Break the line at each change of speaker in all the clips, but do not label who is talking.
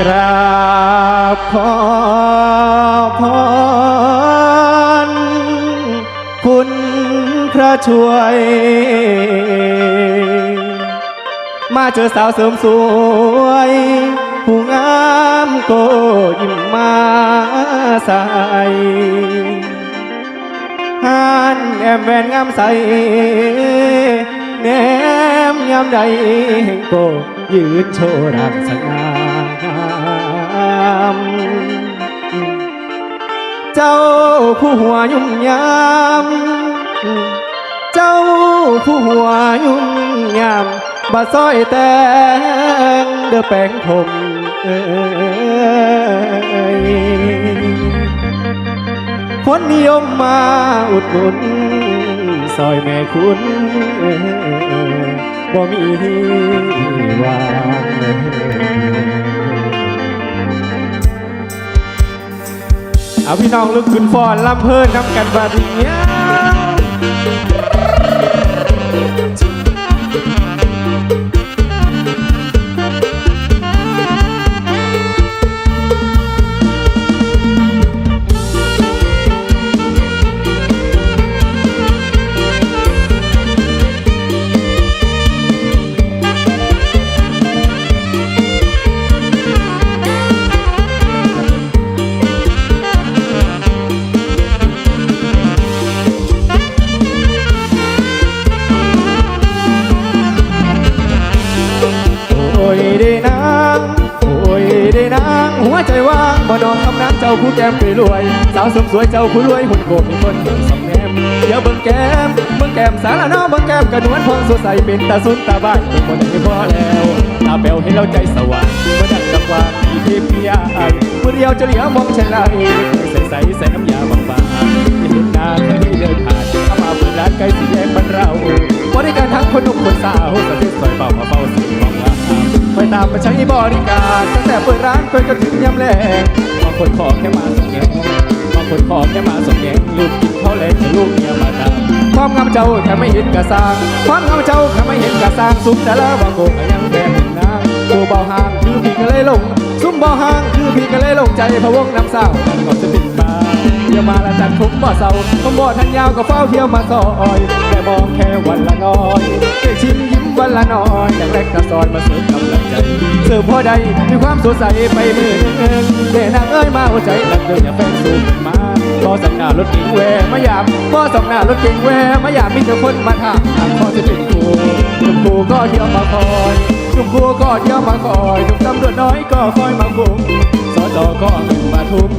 กราบขอพรคุณพระช่วย มาเจอสาวเสริมสวย ผู้งามโกยิ้มมาใสหานแอมแวนงามใสแนมยามใดแห่งโกยืนโชว์รักสง่า ผู้หัวยุ่มยามเจ้าผู้หัวยุ่มยามบาซอยแตงเดือแป้งผมคนนิยมมาอุดหนุนซอยแม่คุณบ่มีวาง เอาพี่น้องลุกขึ้นฟ้อนลำเพิ่นน้ำกันบาดเนี้ย ใจว่างบ่นอนคำน้ำเจ้าผู้แก้มไปรวย สาวสมสวยเจ้าผู้รวยหุ่นโกบมีคนเบิ่งสองแนมเดี๋ยวเบิ่งแก้มเบิ่งแก้มสารน้อเบิ่งแก้มกระนวลพองสดใสเป็นตาสุนตาบ้านเป็นคนที่พอแล้วตาแป๋วให้เราใจสว่างเมื่อดังจังหวะมีเทพียาผู้เดียวจะเหลียวมองฉันไหลใส่ใส่ใส่น้ำยาบางๆไม่เห็นหน้าเธอที่เดินผ่านเข้ามาเปิดร้านไก่สีแดงบ้านเราบริการทั้งคนหนุ่มคนสาวสาวที่สวยเบามาเฝ้าสียงมอง อยตามมาใช้บริการตั้งแต่เปิดร้านไปจนถึงยามแลงบางคนขอแค่มาส่งแงบางคนขอแค่มาส่งแงลูกกินข้าวแลงลูกเมียมาตามความงามเจ้าแค่ไม่เห็นกระสร้างความงามเจ้าแค่ไม่เห็นกระสร้างสุขแต่ละบางโกก็ยังแดงหนึ่งนางโกเบาห่างคือพี่ก็เลยลงซุ่มเบาห่างคือพี่ก็เลยลงใจพะวงน้ำเศร้ามันจะติดมาเที่ยวมาละจันทุกบ่เศร้าผมบ่ทันยาวก็เฝ้าเที่ยวมาซอยแต่มองแค่วันละน้อยได้ชิมย ละน้อยอย่างแรกกระซอนมาเสริมกำลังใจเสร์ฟพอใดมีความสดใสไปมือหนึ่งเดนางเอ้ยมาหัวใจหลักเดินอย่าแฟนสูงมาพอสังหน้ารถเก๋งแวมายามพอสังหน้ารถเก๋งแวมายามมีแต่คนมาถามทางพอจะเป็นครูหนุ่มครูก็เที่ยวมาคอยหนุ่มครูก็เที่ยวมาคอยหนุ่มตำรวจน้อยก็คอยมาคุมสจอก็เอาเงินมาทุ่ม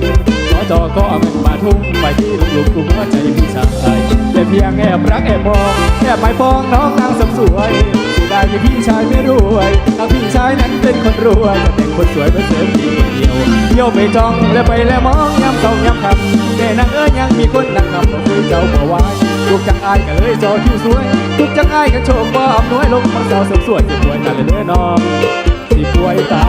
สจอก็เอาเงินมาทุ่มไปที่ลุงลุงกลุ่มหัวใจพี่ชายแต่เพียงแอบรักแอบมองแอบหมายปองน้องนางสมสวย ได้มีพี่ชายไม่รวยถ้าพี่ชายนั้นเป็นคนรวยจะเป็นคนสวยมาเสริมพี่คนเดียวเที่ยวไปจ้องแล้วไปแล้วมองย้ำสองย้ำคำแต่นางเอ้ยยังมีคนนักคำบอกคือเจ้าบ่ไหวลูกจังอายก็เลยจอคิวสวยลูกจังอายกันโชคบ่อำนวยลงมาสาวสมสวยจะสวยนั่นเลยเด้อน้องที่ป่วยตา